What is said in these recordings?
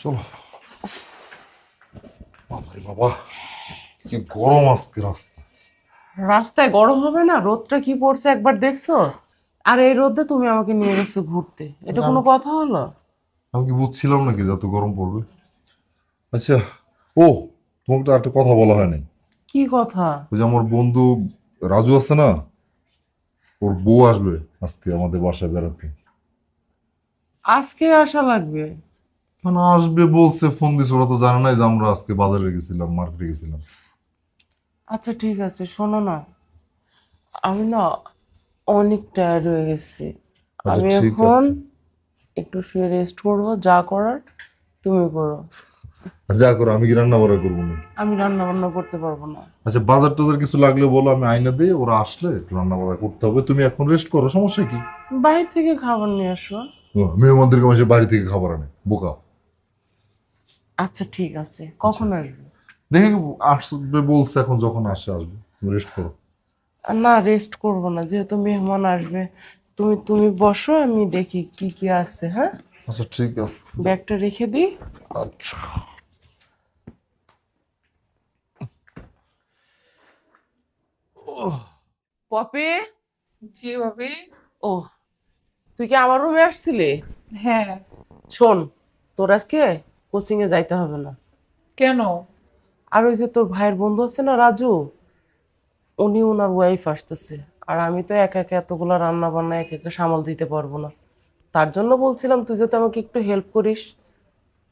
চলো। বাবারে বাবা কি গরম আজকে রাস্তা। রাস্তায় গরম হবে না? রোদটা কি পড়ছে একবার দেখছ? আর এই রোদে তুমি আমাকে নিয়ে গেছো ঘুরতে। এটা কোনো কথা হলো? আমি কি বুঝছিলাম নাকি যে এত গরম পড়বে? আচ্ছা ও তোমাকে তো একটা কথা বলা হয়নি। কি কথা? ওই যে আমার বন্ধু রাজু আছে না? ওর বউ আসবে আজকে আমাদের বাসায় বেড়াতে। আজকে আসা লাগবে? মানে আসবে বলছে ফোন দিছে ওরা তো জানে নাই যে আমরা আজকে বাজারে গেছিলাম মার্কেটে গেছিলাম। আচ্ছা ঠিক আছে শোনো না। আমি না অনেক টায়ার্ড হয়ে গেছি। আচ্ছা, আমি ঠিক এখন আছে। একটু শুয়ে রেস্ট করব যা করার তুমি করো। যা করো আমি কি রান্না বান্না করব না আমি রান্না বান্না করতে পারব না। আচ্ছা বাজার টাজার কিছু লাগলে বলো আমি আইনা দিই ওরা আসলে একটু রান্না বান্না করতে হবে। তুমি এখন রেস্ট করো সমস্যা কি? বাইরে থেকে খাবার নিয়ে আসো। ও, মেহমানদেরকে মাসে বাড়ি থেকে খাবার আনে বোকা আচ্ছা ঠিক আছে। কখন আসবে? দেখে আসবে বলছে এখন যখন আসে আসবে। তুমি রেস্ট করো। না রেস্ট করব না যেহেতু মেহমান আসবে। তুমি তুমি বসো আমি দেখি কি কি আছে হ্যাঁ? আচ্ছা ঠিক আছে। ব্যাগটা রেখে দিই। আচ্ছা। পপি? জি ভাবি ও তুই কি আমার রুমে আসছিলি? হ্যাঁ। শোন তোর আজকে কোচিং এ যাইতে হবে না। কেন? আর ওই যে তোর ভাইয়ের বন্ধু আছে না রাজু? উনি ওনার ওয়াইফ আসতেছে। আর আমি তো একা একা এতগুলো রান্না বান্না একা একা সামাল দিতে পারব না। তার জন্য বলছিলাম তুই যাতে আমাকে একটু হেল্প করিস।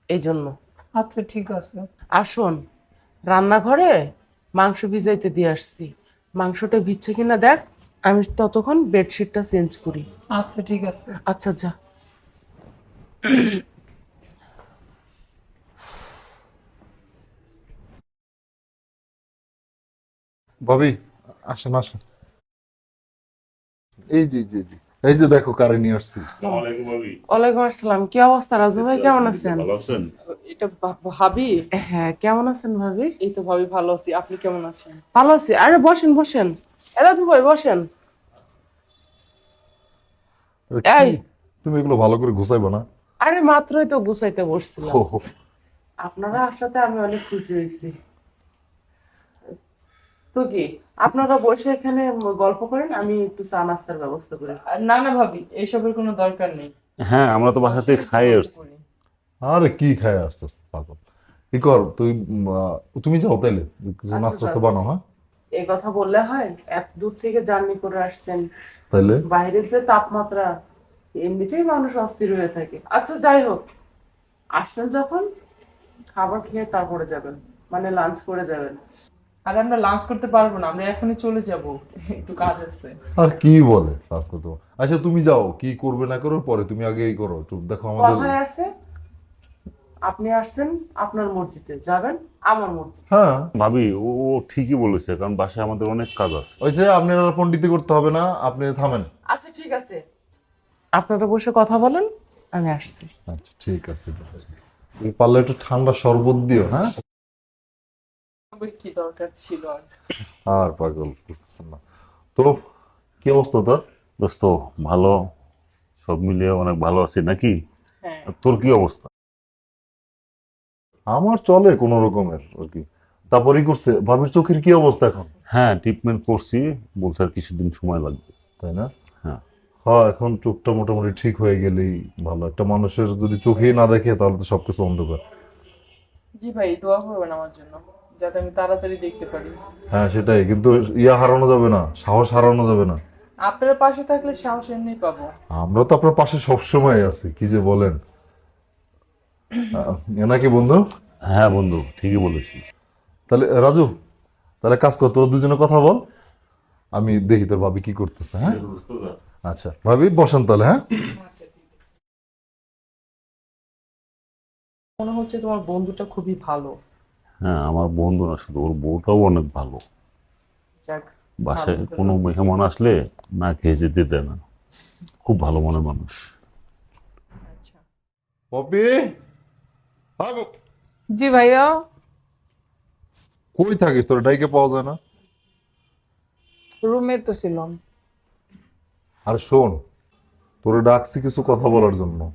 এই জন্য। আচ্ছা ঠিক আছে। আর শোন রান্নাঘরে মাংস ভিজাইতে দিয়ে আসছি। মাংসটা ভিজছে কিনা দেখ আমি ততক্ষণ বেডশিটটা চেঞ্জ করি। আচ্ছা ঠিক আছে। আচ্ছা যা। ভাবি আসেন আসেন। এই যে জি জি এই যে দেখো কারে নিয়ে আসছি। ওয়ালাইকুম আসসালাম কি অবস্থা রাজু ভাই? কেমন আছেন? ভালো আছেন? এটা ভাবি? হ্যাঁ কেমন আছেন ভাবি? এই তো ভাবি ভালো আছি আপনি কেমন আছেন? ভালো আছি। আরে বসেন বসেন। রাজু ভাই বসেন। এই। তুমি এগুলো ভালো করে ঘুষাইবো না? আরে মাত্রই তো গুছাইতে বসছিলাম। আপনারা আসাতে আমি অনেক খুশি হয়েছি। তো কি? আপনারা বসে এখানে গল্প করেন আমি একটু চা নাস্তার ব্যবস্থা করি। আর না না ভাবি এইসবের কোনো দরকার নেই। হ্যাঁ আমরা তো বাসা থেকে খাই আসছি আরে কি খায় আসতেছ পাগল? কি কর তুই তুমি যাও তাইলে কিছু আচ্ছা, নাস্তা টাস্তা বানাও হ্যাঁ? এই কথা বললে হয় এত দূর থেকে জার্নি করে আসছেন। তাইলে? বাইরের যে তাপমাত্রা এমনিতেই মানুষ অস্থির হয়ে থাকে। আচ্ছা যাই হোক আসছেন যখন খাবার খেয়ে তারপরে যাবেন মানে লাঞ্চ করে যাবেন। আর আমরা লাঞ্চ করতে পারব না আমরা এখনই চলে যাব। একটু কাজ আছে। আর কি বলে কাজ করতে আচ্ছা তুমি যাও কি করবে না করো পরে তুমি আগে এই করো। একটু দেখো আমাদের কথায় আছে আপনি আসছেন আপনার মসজিদে যাবেন আমার মসজিদ হ্যাঁ। ভাবি ও ও ঠিকই বলেছে কারণ বাসায় আমাদের অনেক কাজ আছে। ওই যে আপনার পণ্ডিতি করতে হবে না আপনি থামেন। আচ্ছা ঠিক আছে। আপনারা বসে কথা বলেন আমি আসছি। আচ্ছা ঠিক আছে। তুমি পারলে একটু ঠান্ডা শরবত দিও হ্যাঁ? কি দরকার ছিল আর? আর পাগল বুঝতেছেন না। তো কি অবস্থা তোর? দোস্ত ভালো? সব মিলিয়ে অনেক ভালো আছি নাকি? হ্যাঁ। তোর কি অবস্থা? আমার চলে কোন রকমের আর কি। তারপরেই করছে ভাবির চোখের কি অবস্থা এখন? হ্যাঁ ট্রিটমেন্ট করছি বলছে আর কিছুদিন সময় লাগবে। তাই না? হ্যাঁ। হ্যাঁ এখন চোখটা মোটামুটি ঠিক হয়ে গেলেই ভালো। একটা মানুষের যদি চোখেই না দেখে তাহলে তো সবকিছু অন্ধকার। জি ভাই দোয়া করবেন আমার জন্য। যাতে আমি তাড়াতাড়ি দেখতে পারি। হ্যাঁ সেটাই। কিন্তু ইয়া হারানো যাবে না সাহস হারানো যাবে না। আপনার পাশে থাকলে সাহস এমনি পাবো। আমরা তো আপনার পাশে সবসময় আছি কি যে বলেন। নাকি বন্ধু? হ্যাঁ বন্ধু ঠিকই বলেছিস। তাহলে রাজু তাহলে কাজ কর তোর দুজনে কথা বল। আমি দেখি তোর ভাবি কি করতেছে হ্যাঁ? আচ্ছা ভাবি বসেন তাহলে হ্যাঁ? আচ্ছা ঠিক আছে। মনে হচ্ছে তোমার বন্ধুটা খুবই ভালো। হ্যাঁ আমার বন্ধু না শুধু ওর বউটাও অনেক ভালো। বাসায় কোনো মেহমান আসলে না খেয়ে যেতে দেয় না। খুব ভালো মনের মানুষ। আচ্ছা। পপি? জি ভাইয়া। কই থাকিস? তোর ডাইকে পাওয়া যায় না। রুমে তো ছিলাম। আর শোন তোরে ডাকছি কিছু কথা বলার জন্য।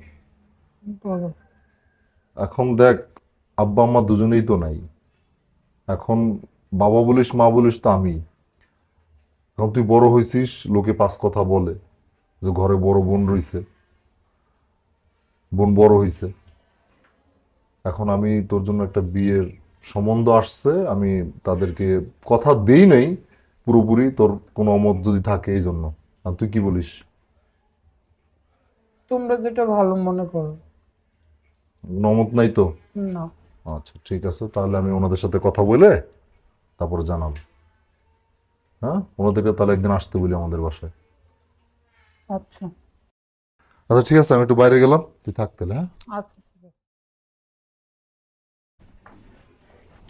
এখন দেখ আব্বা আম্মা দুজনেই তো নাই। এখন বাবা বলিস মা বলিস তো আমি। এখন তুই বড় হয়েছিস লোকে পাঁচ কথা বলে যে ঘরে বড় বোন রইছে। বোন বড় হইছে। এখন আমি তোর জন্য একটা বিয়ের সম্বন্ধ আসছে আমি তাদেরকে কথা দেই নাই পুরোপুরি তোর কোনো অমত যদি থাকে এই জন্য। আর তুই কি বলিস? তোমরা যেটা ভালো মনে করো। কোনো অমত নাই তো? না। আচ্ছা ঠিক আছে তাহলে আমি ওনাদের সাথে কথা বলে তারপরে জানাব। হ্যাঁ? ওনাদেরকে তাহলে একদিন আসতে বলি আমাদের বাসায়। আচ্ছা। আচ্ছা ঠিক আছে আমি একটু বাইরে গেলাম। তুই থাক তাহলে হ্যাঁ? আচ্ছা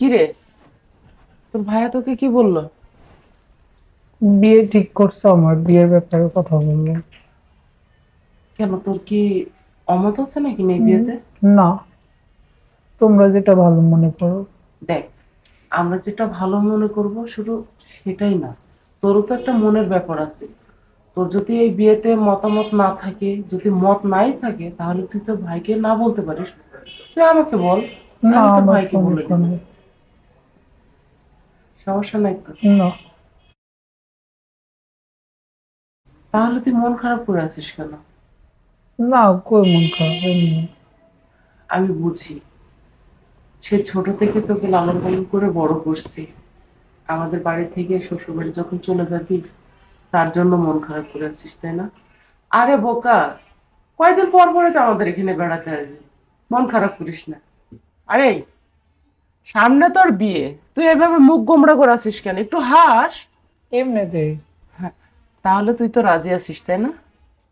কি রে? তোর ভাইয়া তোকে কি বলল? বিয়ে ঠিক করছ আমার বিয়ের ব্যাপারে কথা বললাম কেন তোর কি অমত আছে নাকি মেয়ে বিয়েতে? না। তোমরা যেটা ভালো মনে করো। দেখ আমরা যেটা ভালো মনে করব শুধু সেটাই না। তোরও তো একটা মনের ব্যাপার আছে। তোর যদি এই বিয়েতে মতামত না থাকে যদি মত নাই থাকে তাহলে তুই তোর ভাইকে না বলতে পারিস। তুই আমাকে বল না ভাইকে বলে সমস্যা। নেই তো? না। তাহলে তুই মন খারাপ করে আছিস কেন? না কই মন খারাপ? আমি বুঝি। সে ছোট থেকে তোকে লালন পালন করে বড় করছি। আমাদের বাড়ি থেকে শ্বশুর বাড়ি যখন চলে যাবি তার জন্য মন খারাপ করে আছিস তাই না? আরে বোকা কয়দিন পর পরে তো আমাদের এখানে বেড়াতে আসবি। মন খারাপ করিস না। আরে সামনে তোর বিয়ে। তুই এভাবে মুখ গোমড়া করে আছিস কেন? একটু হাস। এমনিতেই তাহলে তুই তো রাজি আছিস তাই না?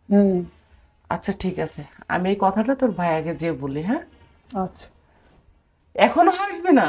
হুম। আচ্ছা ঠিক আছে। আমি এই কথাটা তোর ভাই আগে যে বলি হ্যাঁ? আচ্ছা। এখনও হাসবে না?